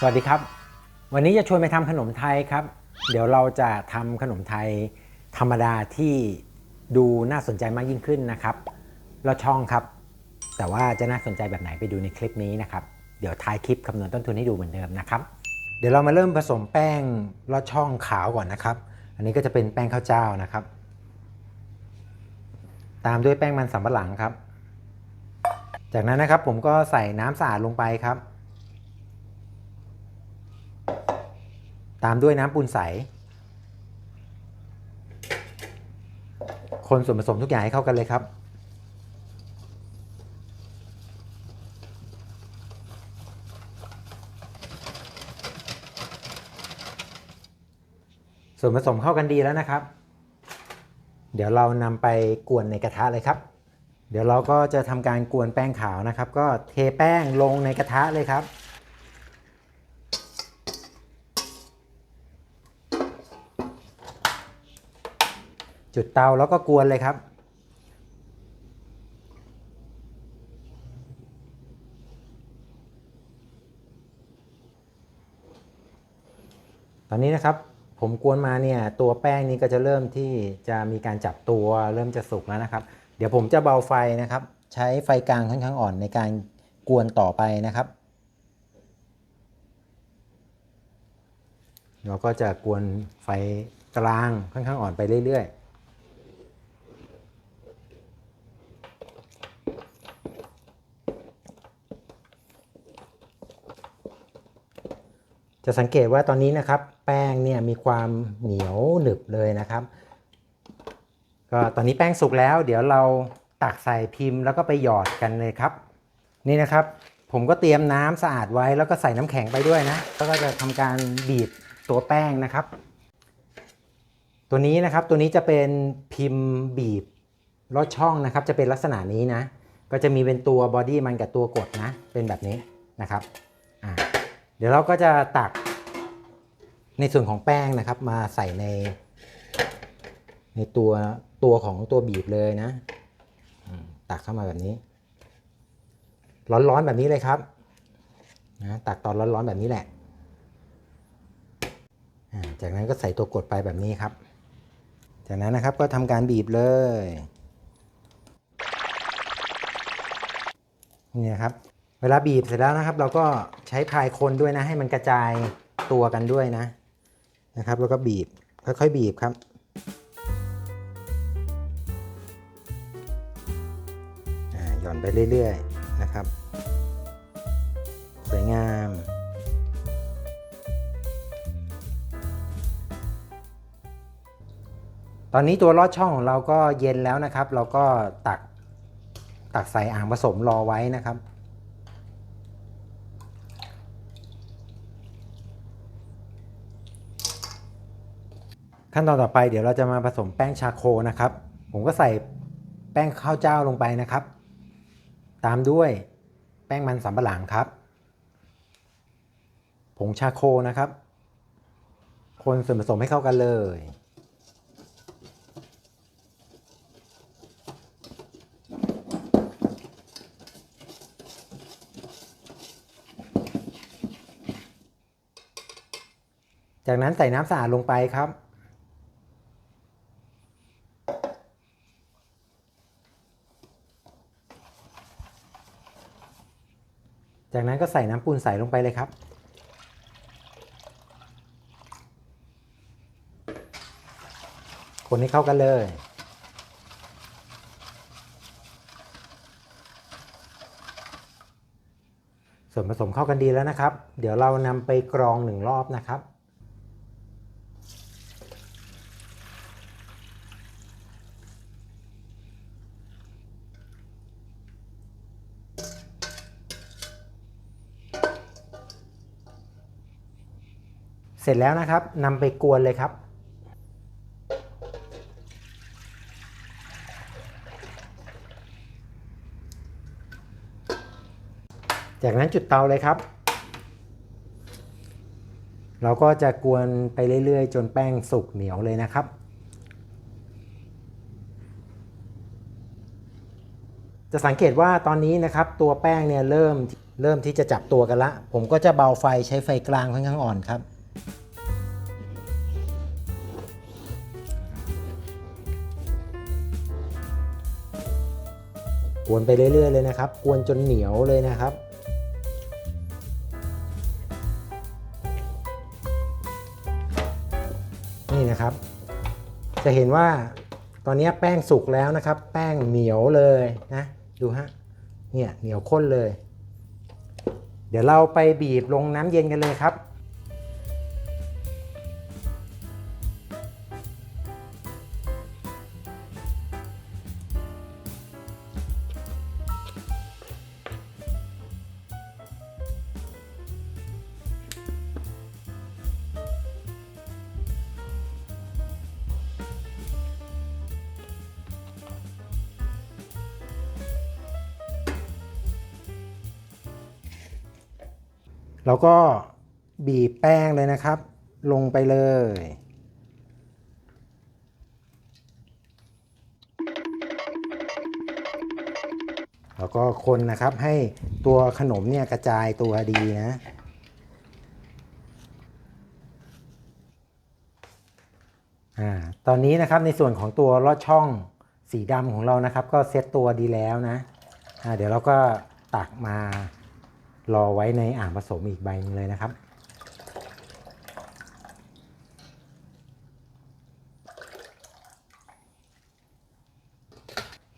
สวัสดีครับ วันนี้จะชวนไปทำขนมไทยครับ เดี๋ยวเราจะทำขนมไทยธรรมดาที่ดูน่าสนใจมากยิ่งขึ้นนะครับลอดช่องครับ แต่ว่าจะน่าสนใจแบบไหนไปดูในคลิปนี้นะครับ เดี๋ยวท้ายคลิปคำนวณต้นทุนให้ดูเหมือนเดิมนะครับ เดี๋ยวเรามาเริ่มผสมแป้งลอดช่องขาวก่อนนะครับ อันนี้ก็จะเป็นแป้งข้าวเจ้านะครับ ตามด้วยแป้งมันสำปะหลังครับ จากนั้นนะครับผมก็ใส่น้ำสะอาดลงไปครับ ตามด้วยน้ำปูนใส คนส่วนผสมทุกอย่างให้เข้ากันเลยครับ ส่วนผสมเข้ากันดีแล้วนะครับ เดี๋ยวเรานำไปกวนในกระทะเลยครับ เดี๋ยวเราก็จะทำการกวนแป้งขาวนะครับ ก็เทแป้งลงในกระทะเลยครับ จุดเตาแล้วก็กวนเลยครับ ตอนนี้นะครับผมกวนมาเนี่ยตัวแป้งนี้ก็จะเริ่มที่จะมีการจับตัวเริ่มจะสุกแล้วนะครับ เดี๋ยวผมจะเบาไฟนะครับ ใช้ไฟกลางค่อนข้างอ่อนในการกวนต่อไปนะครับ เราก็จะกวนไฟกลางค่อนข้างอ่อนไปเรื่อยๆ จะสังเกตว่าตอนนี้นะครับแป้งเนี่ยมีความเหนียวหนึบเลยนะครับ ก็ตอนนี้แป้งสุกแล้ว เดี๋ยวเราตักใส่พิมพ์แล้วก็ไปหยอดกันเลยครับ นี่นะครับ ผมก็เตรียมน้ำสะอาดไว้แล้วก็ใส่น้ำแข็งไปด้วยนะแล้วก็จะทำการบีบตัวแป้งนะครับ ตัวนี้นะครับตัวนี้จะเป็นพิมพ์บีบลอดช่องนะครับ จะเป็นลักษณะนี้นะ ก็จะมีเป็นตัวบอดี้มันกับตัวกดนะ เป็นแบบนี้นะครับ เดี๋ยวเราก็จะตักในส่วนของแป้งนะครับ มาใส่ใน ในตัวตัวของตัวบีบเลยนะ ตักเข้ามาแบบนี้ ร้อนๆแบบนี้เลยครับนะตักตอนร้อนๆแบบนี้แหละ จากนั้นก็ใส่ตัวกดไปแบบนี้ครับ จากนั้นนะครับก็ทำการบีบเลยนี่นะครับ เวลาบีบเสร็จแล้วนะครับ เราก็ใช้พายคนด้วยนะ ให้มันกระจายตัวกันด้วยนะนะครับ แล้วก็บีบค่อยๆบีบครับอ่าหย่อนไปเรื่อยๆนะครับ สวยงามตอนนี้ตัวลอดช่องของเราก็เย็นแล้วนะครับ เราก็ตักตักใส่อ่างผสมรอไว้นะครับ ขั้นตอนต่อไปเดี๋ยวเราจะมาผสมแป้งชาโคนะครับ ผมก็ใส่แป้งข้าวเจ้าลงไปนะครับ ตามด้วยแป้งมันสำปะหลังครับ ผงชาโคนะครับ คนส่วนผสมให้เข้ากันเลย จากนั้นใส่น้ำสะอาดลงไปครับ จากนั้นก็ใส่น้ำปูนใสลงไปเลยครับ คนให้เข้ากันเลย ส่วนผสมเข้ากันดีแล้วนะครับ เดี๋ยวเรานำไปกรองหนึ่งรอบนะครับ ร็จแล้วนะครับนำไปกวนเลยครับ จากนั้นจุดเตาเลยครับ เราก็จะกวนไปเรื่อยๆ จนแป้งสุกเหนียวเลยนะครับจะสังเกตว่าตอนนี้นะครับตัวแป้งเนี่ยเริ่มเริ่มที่จะจับตัวกันละ ผมก็จะเบาไฟใช้ไฟกลางค่อนข้างอ่อนครับ กวนไปเรื่อยๆเลยนะครับ กวนจนเหนียวเลยนะครับ นี่นะครับ จะเห็นว่าตอนนี้แป้งสุกแล้วนะครับ แป้งเหนียวเลยนะดูฮะเนี่ยเหนียวข้นเลย เดี๋ยวเราไปบีบลงน้ำเย็นกันเลยครับ เราก็บีบแป้งเลยนะครับ ลงไปเลย แล้วก็คนนะครับให้ตัวขนมเนี่ยกระจายตัวดีนะอ่าตอนนี้นะครับในส่วนของตัวลอดช่องสีดำของเรานะครับ ก็เซตตัวดีแล้วนะอ่าเดี๋ยวเราก็ตักมา รอไว้ในอ่างผสมอีกใบหนึงเลยนะครับ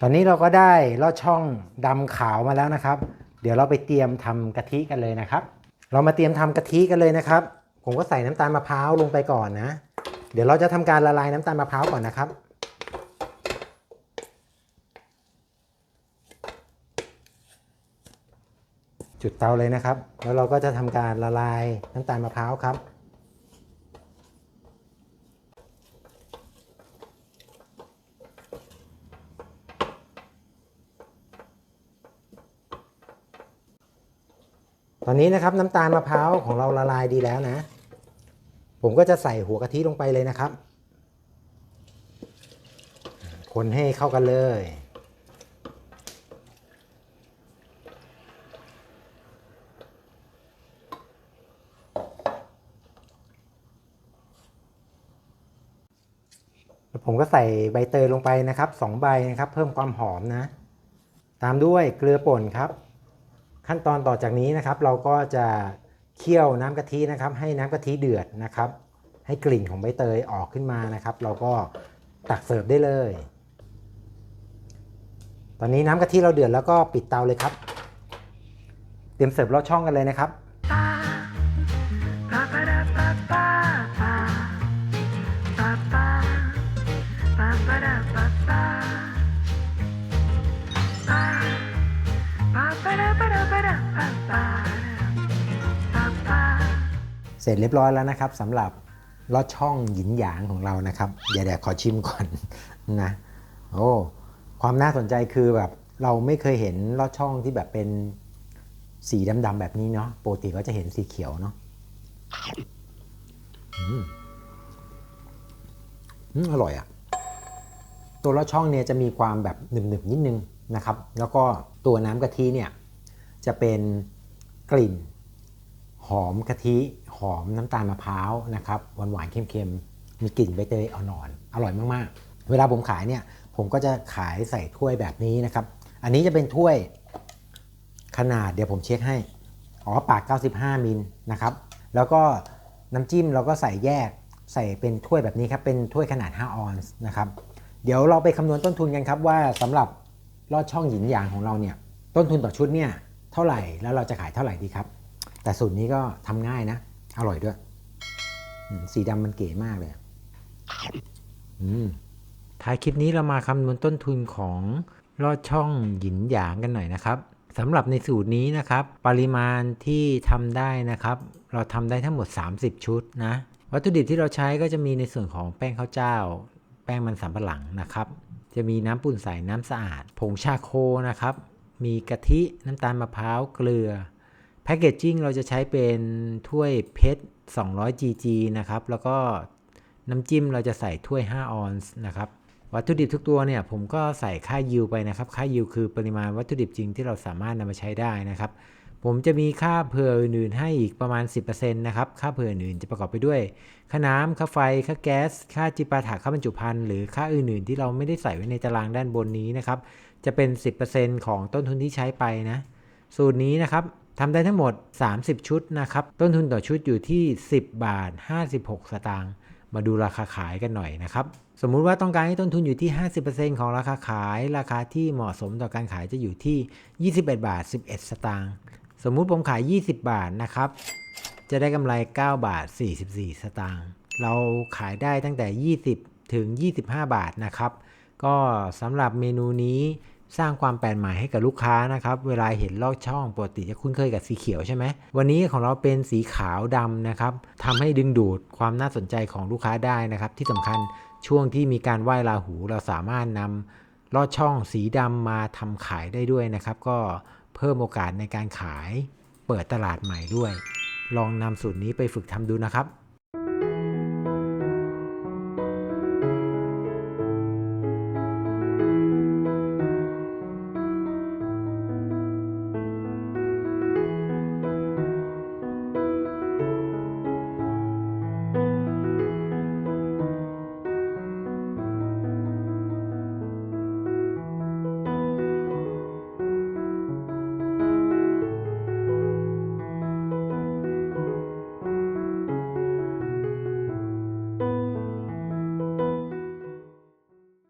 ตอนนี้เราก็ได้ลอดช่องดำขาวมาแล้วนะครับ เดี๋ยวเราไปเตรียมทำกะทิกันเลยนะครับ เรามาเตรียมทำกะทิกันเลยนะครับ ผมก็ใส่น้ำตาลมะพร้าวลงไปก่อนนะ เดี๋ยวเราจะทำการละลายน้ำตาลมะพร้าวก่อนนะครับ จุดเตาเลยนะครับ แล้วเราก็จะทำการละลายน้ำตาลมะพร้าวครับ ตอนนี้นะครับน้ำตาลมะพร้าวของเราละลายดีแล้วนะ ผมก็จะใส่หัวกะทิลงไปเลยนะครับ คนให้เข้ากันเลย ผมก็ใส่ใบเตยลงไปนะครับสองใบนะครับเพิ่มความหอมนะ ตามด้วยเกลือป่นครับ ขั้นตอนต่อจากนี้นะครับ เราก็จะเคี่ยวน้ำกะทินะครับ ให้น้ำกะทิเดือดนะครับ ให้กลิ่นของใบเตยออกขึ้นมานะครับ เราก็ตักเสิร์ฟได้เลย ตอนนี้น้ำกะทิเราเดือดแล้วก็ปิดเตาเลยครับ เตรียมเสิร์ฟลอดช่องกันเลยนะครับ ร็จเรียบร้อยแล้วนะครับสำหรับลอดช่องหยินหยางของเรานะครับเดี๋ยวเดี๋ยวขอชิมก่อนนะโอ้ความน่าสนใจคือแบบเราไม่เคยเห็นลอดช่องที่แบบเป็นสีดำๆแบบนี้เนาะปกติก็จะเห็นสีเขียวเนาะอืมอร่อยอะ ตัวลอดช่องเนี่ยจะมีความแบบหนึบๆนิดนึงนะครับ แล้วก็ตัวน้ำกะทิเนี่ยจะเป็นกลิ่น หอมกะทิ หอมน้ำตาลมะพร้าวนะครับหวานหวานเค็มๆ มีกลิ่นใบเตยอ่อนๆอร่อยมากๆ เวลาผมขายเนี่ยผมก็จะขายใส่ถ้วยแบบนี้นะครับ อันนี้จะเป็นถ้วยขนาดเดี๋ยวผมเช็คให้ อ๋อปาก 95 มิลนะครับ แล้วก็น้ำจิ้มเราก็ใส่แยกใส่เป็นถ้วยแบบนี้ครับ เป็นถ้วยขนาด 5 ออนซ์นะครับ เดี๋ยวเราไปคำนวณต้นทุนกันครับว่าสำหรับลอดช่องหยินหยางของเราเนี่ย ต้นทุนต่อชุดเนี่ยเท่าไหร่แล้วเราจะขายเท่าไหร่ดีครับ แต่สูตรนี้ก็ทำง่ายนะ อร่อยด้วย สีดำมันเก๋มากเลยท้ายคลิปนี้เรามาคำนวณต้นทุนของลอดช่องหยินหยางกันหน่อยนะครับสำหรับในสูตรนี้นะครับ ปริมาณที่ทำได้นะครับ เราทำได้ทั้งหมด 30 ชุดนะวัตถุดิบที่เราใช้ก็จะมีในส่วนของแป้งข้าวเจ้า แป้งมันสำปะหลังนะครับ จะมีน้ำปุ่นใสน้ำสะอาด ผงชาโคนะครับ มีกะทิน้ำตาลมะพร้าวเกลือ แพคเกจจิ้งเราจะใช้เป็นถ้วยเพชร200 GG นะครับ แล้วก็น้ำจิ้มเราจะใส่ถ้วย 5 ออนซ์นะครับ วัตถุดิบทุกตัวเนี่ยผมก็ใส่ค่ายิวไปนะครับ ค่ายิวคือปริมาณวัตถุดิบจริงที่เราสามารถนำมาใช้ได้นะครับ ผมจะมีค่าเผื่ออื่นให้อีกประมาณ 10%นะครับ ค่าเผื่ออื่นจะประกอบไปด้วย ค่าน้ำค่าไฟ ค่าแก๊ส ค่าจิปาถะค่าบรรจุภัณฑ์หรือค่าอื่นๆ ที่เราไม่ได้ใส่ไว้ในตารางด้านบนนี้นะครับ จะเป็น 10%ของต้นทุนที่ใช้ไปนะ สูตรนี้นะครับ ทำได้ทั้งหมด 30 ชุดนะครับ ต้นทุนต่อชุดอยู่ที่ 10 บาท 56 สตางค์ มาดูราคาขายกันหน่อยนะครับ สมมุติว่าต้องการให้ต้นทุนอยู่ที่ 50%ของราคาขาย ราคาที่เหมาะสมต่อการขายจะอยู่ที่ 21 บาท 11 สตางค์ สมมุติผมขาย 20 บาทนะครับ จะได้กำไร 9 บาท 44 สตางค์ เราขายได้ตั้งแต่ 20 ถึง 25 บาทนะครับ ก็สำหรับเมนูนี้ สร้างความแปลกใหม่ให้กับลูกค้านะครับ เวลาเห็นลอดช่องปกติจะคุ้นเคยกับสีเขียวใช่ไหม วันนี้ของเราเป็นสีขาวดำนะครับทำให้ดึงดูดความน่าสนใจของลูกค้าได้นะครับ ที่สำคัญช่วงที่มีการไหว้ราหู เราสามารถนำลอดช่องสีดำมาทำขายได้ด้วยนะครับ ก็เพิ่มโอกาสในการขาย เปิดตลาดใหม่ด้วย ลองนำสูตรนี้ไปฝึกทำดูนะครับ